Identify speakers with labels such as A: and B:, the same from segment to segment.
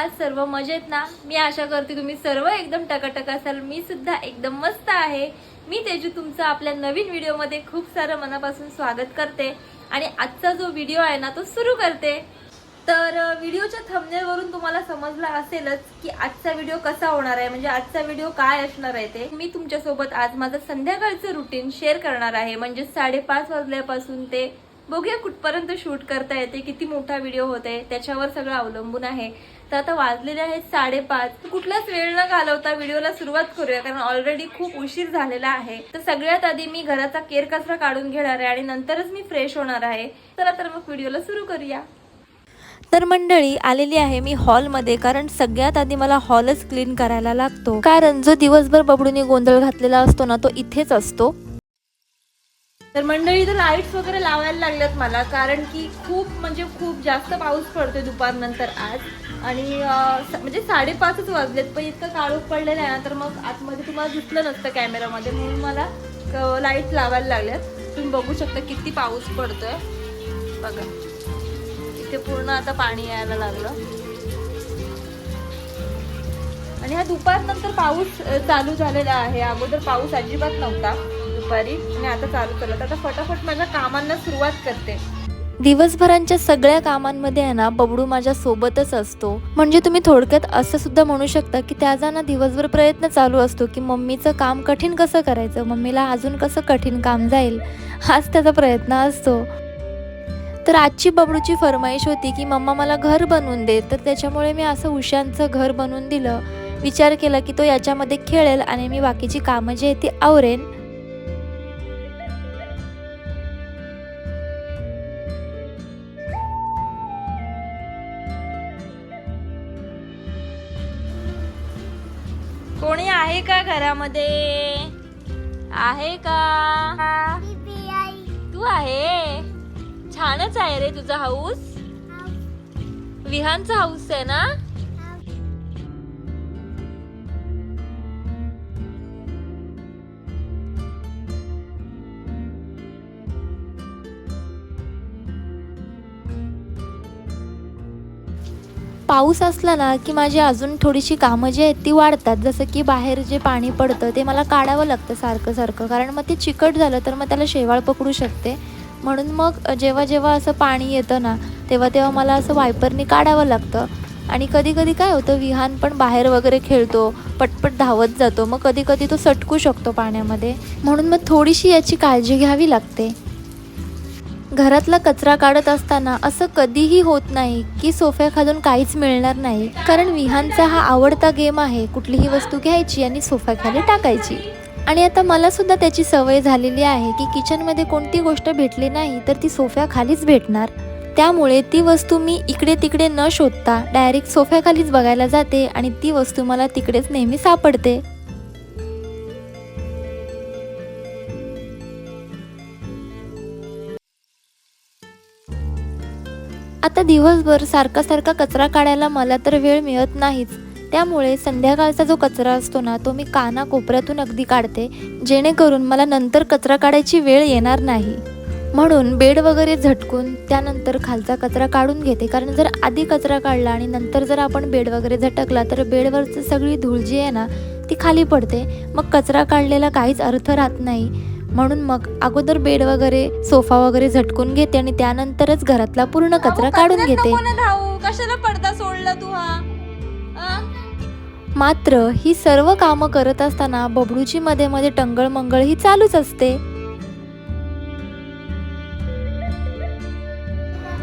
A: आहात सर्व मजेत ना? मी आशा करते तुम्ही सर्व एकदम टकाटक असाल. मी सुद्धा एकदम मस्त आहे. मी तेजू तुमचं आपल्या नवीन व्हिडिओमध्ये खूप सारं मनापासून स्वागत करते. आणि आजचा जो व्हिडिओ आहे ना तो सुरू करते. तर व्हिडिओच्या थंबनेलवरून तुम्हाला समजला असेलच की आजचा व्हिडिओ कसा होणार आहे. म्हणजे आजचा व्हिडिओ काय असणार आहे ते. मी तुमच्यासोबत आज माझं संध्याकाळचं रुटीन शेअर करणार आहे. म्हणजे साडेपाच वाजल्यापासून ते बघूया कुठपर्यंत शूट करता येते किती मोठा व्हिडिओ होते त्याच्यावर सगळं अवलंबून आहे. तर आता वाजलेले आहेत साडेपाच. कुठलाच वेळ न घालवता व्हिडिओला सुरुवात करूया कारण ऑलरेडी खूप उशीर झालेला आहे. तर सगळ्यात आधी मी घराचा केर कचरा काढून घेणार आहे आणि नंतरच मी फ्रेश होणार आहे. चला तर मग व्हिडिओला सुरू करूया. तर मंडळी आलेली आहे मी हॉलमध्ये कारण सगळ्यात आधी मला हॉलच क्लीन करायला लागतो. कारण जो दिवसभर बबडूने गोंधळ घातलेला असतो ना तो इथेच असतो. तर मंडळी तर लाईट्स वगैरे लावायला लागल्यात मला कारण की खूप म्हणजे खूप जास्त पाऊस पडतोय दुपारनंतर आज. आणि स- म्हणजे साडेपाचच वाजलेत पण इतकं काळोख पडलेलं आहे ना तर मग आतमध्ये तुम्हाला दिसलं नसतं कॅमेरामध्ये म्हणून मला लाइट लावायला लागल्यात. तुम्ही बघू शकता किती पाऊस पडतोय. बघा. इथे पूर्ण आता पाणी यायला लागलं. आणि हा दुपारनंतर पाऊस चालू झालेला आहे. अगोदर पाऊस अजिबात नव्हता. दुपारी. आणि आता चालू झाला तर आता फटाफट माझ्या कामांना सुरुवात करते. दिवसभरांच्या सगळ्या कामांमध्ये आहे ना बबडू माझ्या सोबतच असतो. म्हणजे तुम्ही थोडक्यात असं सुद्धा म्हणू शकता की त्याचा ना दिवसभर प्रयत्न चालू असतो की मम्मीचं काम कठीण कसं करायचं मम्मीला अजून कसं कठीण काम जाईल हाच त्याचा प्रयत्न असतो. तर आजची बबडूची फरमाईश होती की मम्मा मला घर बनवून दे. तर त्याच्यामुळे मी असं उशांचं घर बनवून दिलं. विचार केला की तो याच्यामध्ये खेळेल आणि मी बाकीची कामं जी आहे ती आवरेन. आहे का घरामध्ये? आहे का? तू आहे? छानच आहे रे तुझा हाऊस विहानचा हाऊस आहे ना? पाऊस असला ना की माझी अजून थोडीशी कामं जी आहेत ती वाढतात. जसं की बाहेर जे पाणी पडतं ते मला काढावं लागतं सारखं सारखं. कारण मग ते चिकट झालं तर मग त्याला शेवाळ पकडू शकते. म्हणून मग जेव्हा जेव्हा असं पाणी येतं ना तेव्हा तेव्हा मला असं वायपरनी काढावं लागतं. आणि कधी कधी काय होतं विहान पण बाहेर वगैरे खेळतो पटपट धावत जातो. मग कधी कधी तो सटकू शकतो पाण्यामध्ये. म्हणून मग थोडीशी याची काळजी घ्यावी लागते. घरातला कचरा काढत असताना असं कधीही होत नाही की सोफ्याखालून काहीच मिळणार नाही. कारण विहानचा हा आवडता गेम आहे कुठलीही वस्तू घ्यायची आणि सोफ्याखाली टाकायची. आणि आता मला सुद्धा त्याची सवय झालेली आहे की किचनमध्ये कोणती गोष्ट भेटली नाही तर ती सोफ्याखालीच भेटणार. त्यामुळे ती वस्तू मी इकडे तिकडे न शोधता डायरेक्ट सोफ्याखालीच बघायला जाते आणि ती वस्तू मला तिकडेच नेहमी सापडते. आता दिवसभर सारखा सारखा कचरा काढायला मला तर वेळ मिळत नाहीच. त्यामुळे संध्याकाळचा जो कचरा असतो ना तो मी काना कोपऱ्यातून अगदी काढते जेणेकरून मला नंतर कचरा काढायची वेळ येणार नाही. म्हणून बेड वगैरे झटकून त्यानंतर खालचा कचरा काढून घेते. कारण जर आधी कचरा काढला आणि नंतर जर आपण बेड वगैरे झटकला तर बेडवरची सगळी धूळ जी आहे ना ती खाली पडते. मग कचरा काढलेला काहीच अर्थ राहत नाही. म्हणून मग अगोदर बेड वगैरे सोफा वगैरे झटकून घेते आणि त्यानंतरच घरातला पूर्ण कचरा काढून घेते.
B: कशाला पडदा सोडला तू हा?
A: मात्र ही सर्व कामं करत असताना बबडूची मध्ये मध्ये टंगळ मंगळ ही चालूच असते.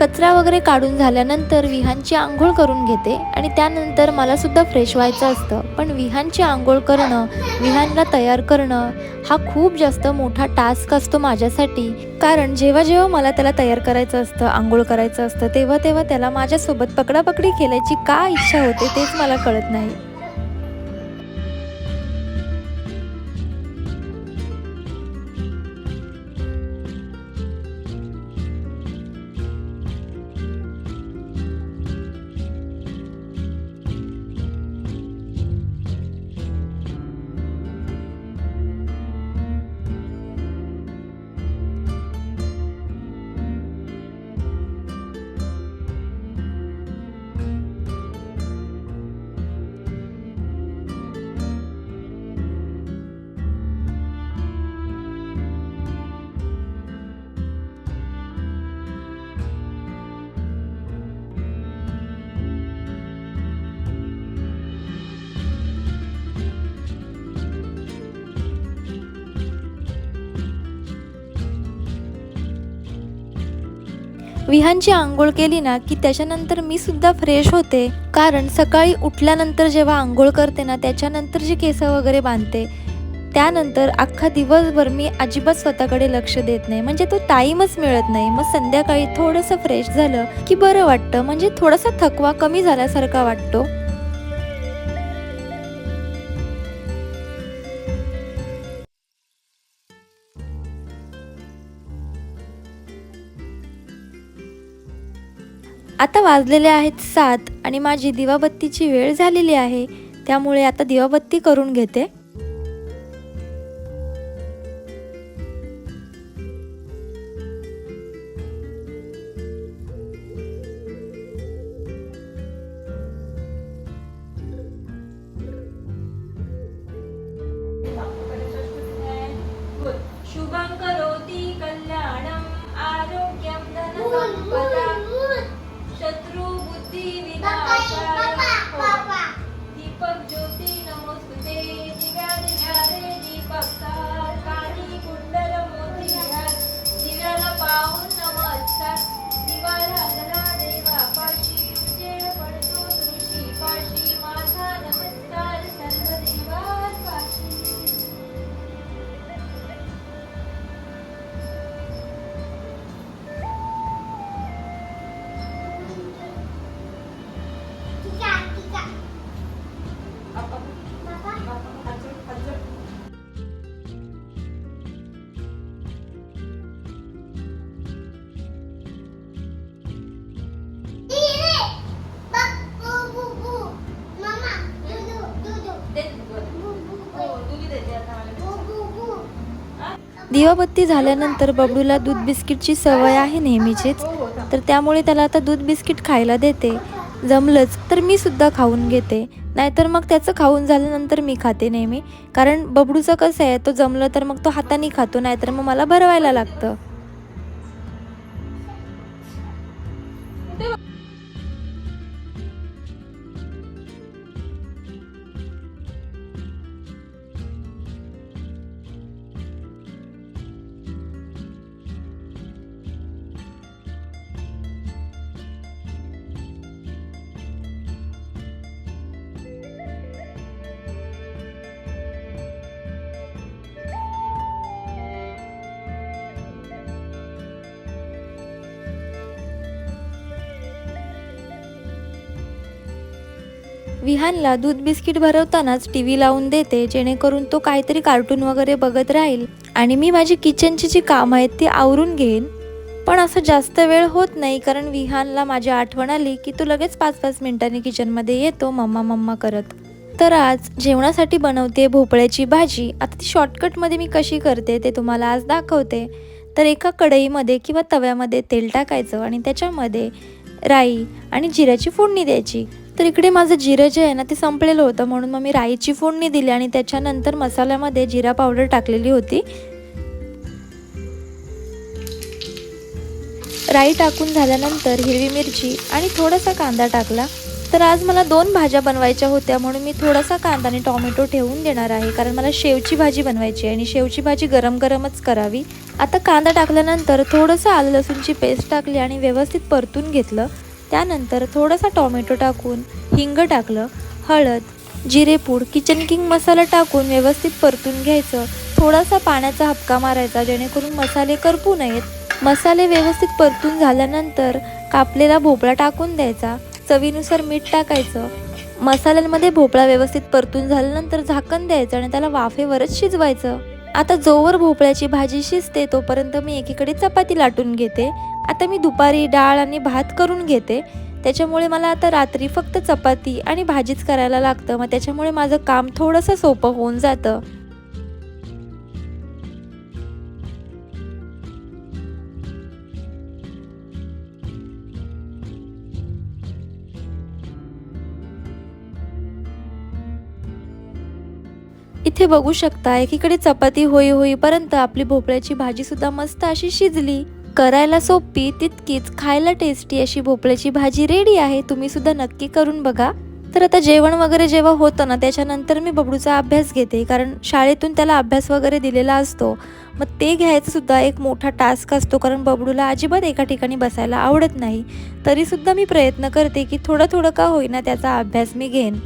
A: कचरा वगैरे काढून झाल्यानंतर विहानची आंघोळ करून घेते आणि त्यानंतर मला सुद्धा फ्रेश व्हायचं असतं. पण विहानची आंघोळ करणं विहानला तयार करणं हा खूप जास्त मोठा टास्क असतो माझ्यासाठी. कारण जेव्हा जेव्हा मला त्याला तयार करायचं असतं आंघोळ करायचं असतं तेव्हा तेव्हा त्याला माझ्यासोबत पकडापकडी खेळायची का इच्छा होते तेच मला कळत नाही. विहानची आंघोळ केली ना की त्याच्यानंतर मी सुद्धा फ्रेश होते. कारण सकाळी उठल्यानंतर जेव्हा आंघोळ करते ना त्याच्यानंतर जी केस वगैरे बांधते त्यानंतर अख्खा दिवसभर मी अजिबात स्वतःकडे लक्ष देत नाही. म्हणजे तो टाईमच मिळत नाही. मग संध्याकाळी थोडंसं फ्रेश झालं की बरं वाटतं. म्हणजे थोडासा थकवा कमी झाल्यासारखा वाटतो. आता वाजलेले आहेत सात आणि माझी दिवाबत्तीची वेळ झालेली आहे त्यामुळे आता दिवाबत्ती करून घेते. शुभं करोति कल्याणम् आरोग्यं धनसम्पदा दिवाबत्ती झाल्यानंतर बबडूला दूध बिस्किटची सवय आहे नेहमीचीच. तर त्यामुळे त्याला आता दूध बिस्किट खायला देते. जमलंच तर मी सुद्धा खाऊन घेते. नाहीतर मग त्याचं खाऊन झाल्यानंतर मी खाते नेहमी. कारण बबडूचं कसं आहे तो जमलं तर मग तो हाताने खातो नाहीतर मग मला भरवायला लागतं. विहानला दूध बिस्किट भरवतानाच टी व्ही लावून देते जेणेकरून तो काहीतरी कार्टून वगैरे बघत राहील. आणि मी माझी किचनची जी कामं आहेत ती आवरून घेईन. पण असं जास्त वेळ होत नाही कारण विहानला माझी आठवण आली की तो लगेच पाच पाच मिनिटांनी किचनमध्ये येतो मम्मा मम्मा करत. तर आज जेवणासाठी बनवते भोपळ्याची भाजी. आता ती शॉर्टकटमध्ये मी कशी करते ते तुम्हाला आज दाखवते. तर एका कढईमध्ये किंवा तव्यामध्ये तेल टाकायचं आणि त्याच्यामध्ये राई आणि जिऱ्याची फोडणी द्यायची. तर इकडे माझं जिरं जे आहे ना ते संपलेलं होतं. म्हणून मग मी राईची फोडणी दिली आणि त्याच्यानंतर मसाल्यामध्ये जिरा पावडर टाकलेली होती. राई टाकून झाल्यानंतर हिरवी मिरची आणि थोडासा कांदा टाकला. तर आज मला दोन भाज्या बनवायच्या होत्या म्हणून मी थोडासा कांदा आणि टॉमॅटो ठेवून देणार आहे. कारण मला शेवची भाजी बनवायची आहे आणि शेवची भाजी गरम गरमच करावी. आता कांदा टाकल्यानंतर थोडंसं आलं लसूणची पेस्ट टाकली आणि व्यवस्थित परतून घेतलं. त्यानंतर थोडासा टॉमॅटो टाकून हिंग टाकलं हळद जिरेपूड किचन किंग मसाला टाकून व्यवस्थित परतून घ्यायचं. थोडासा पाण्याचा हपका मारायचा जेणेकरून मसाले करपू नयेत. मसाले व्यवस्थित परतून झाल्यानंतर कापलेला भोपळा टाकून द्यायचा. चवीनुसार मीठ टाकायचं. मसाल्यांमध्ये भोपळा व्यवस्थित परतून झाल्यानंतर झाकण द्यायचं आणि त्याला वाफेवरच शिजवायचं. आता जोवर भोपळ्याची भाजी शिजते तोपर्यंत मी एकीकडे चपाती लाटून घेते. आता मी दुपारी डाळ आणि भात करून घेते. त्याच्यामुळे मला आता रात्री फक्त चपाती आणि भाजीच करायला लागतं. मग त्याच्यामुळे माझं काम थोडंसं सोपं होऊन जातं. इथे बघू शकता एकीकडे चपाती होई होईपर्यंत आपली भोपळ्याची भाजी सुद्धा मस्त अशी शिजली. करायला सोपी तितकीच खायला टेस्टी अशी भोपळ्याची भाजी रेडी आहे तुम्ही सुद्धा नक्की करून बघा. तर आता जेवण वगैरे जेव्हा होतं ना त्याच्यानंतर मी बबडूचा अभ्यास घेते कारण शाळेतून त्याला अभ्यास वगैरे दिलेला असतो. मग ते घ्यायचं सुद्धा एक मोठा टास्क असतो कारण बबडूला अजिबात एका ठिकाणी बसायला आवडत नाही. तरीसुद्धा मी प्रयत्न करते की थोडं थोडं का होईना त्याचा अभ्यास मी घेईन.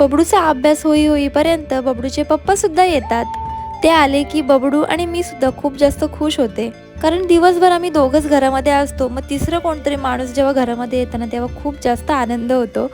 A: बबडूचा अभ्यास होई होईपर्यंत बबडूचे पप्पा सुद्धा येतात. ते आले की बबडू आणि मी सुद्धा खूप जास्त खुश होते. कारण दिवसभर आम्ही दोघंच घरामध्ये असतो मग तिसरं कोणतरी माणूस जेव्हा घरामध्ये येताना तेव्हा खूप जास्त आनंद होतो.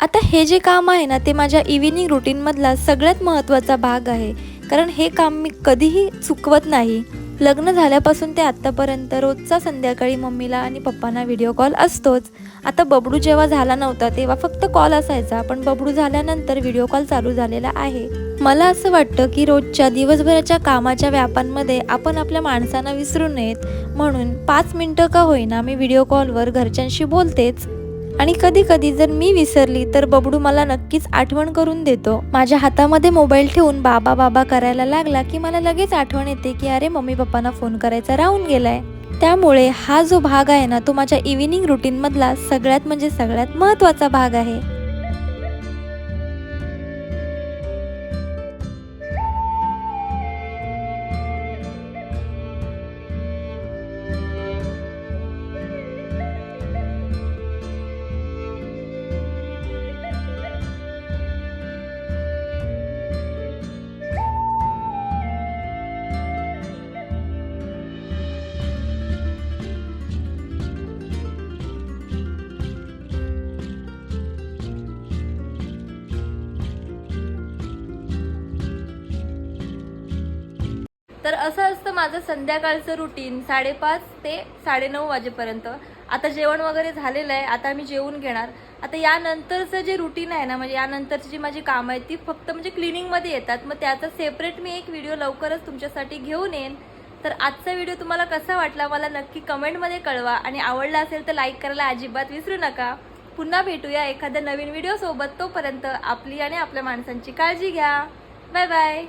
A: आता हे जे काम आहे ना ते माझ्या इव्हिनिंग रुटीनमधला सगळ्यात महत्त्वाचा भाग आहे. कारण हे काम मी कधीही चुकवत नाही. लग्न झाल्यापासून ते आत्तापर्यंत रोजचा संध्याकाळी मम्मीला आणि पप्पांना व्हिडिओ कॉल असतोच. आता बबडू जेव्हा झाला नव्हता तेव्हा फक्त कॉल असायचा पण बबडू झाल्यानंतर व्हिडिओ कॉल चालू झालेला आहे. मला असं वाटतं की रोजच्या दिवसभराच्या कामाच्या व्यापांमध्ये आपण आपल्या माणसांना विसरू नयेत. म्हणून पाच मिनटं का होईना मी व्हिडिओ कॉलवर घरच्यांशी बोलतेच. आणि कधी कधी जर मी विसरली तर बबडू मला नक्कीच आठवण करून देतो. माझ्या हातामध्ये मोबाईल ठेवून बाबा बाबा करायला लागला की मला लगेच आठवण येते की अरे मम्मी पप्पांना फोन करायचा राहून गेलाय. त्यामुळे हा जो भाग आहे ना तो माझ्या इव्हिनिंग रुटीनमधला सगळ्यात म्हणजे सगळ्यात महत्त्वाचा भाग आहे. तर असं असतं माझं संध्याकाळचं रुटीन साडेपाच ते साडेनऊ वाजेपर्यंत. आता जेवण वगैरे झालेलं आहे आता मी जेवून घेणार. आता यानंतरचं जे रुटीन आहे ना म्हणजे यानंतरची जी माझी कामं आहेत ती फक्त म्हणजे क्लिनिंगमध्ये येतात. मग त्याचा सेपरेट मी एक व्हिडिओ लवकरच तुमच्यासाठी घेऊन येईन. तर आजचा व्हिडिओ तुम्हाला कसा वाटला मला नक्की कमेंटमध्ये कळवा. आणि आवडला असेल तर लाईक करायला अजिबात विसरू नका. पुन्हा भेटूया एखाद्या नवीन व्हिडिओसोबत तोपर्यंत आपली आणि आपल्या माणसांची काळजी घ्या. Bye bye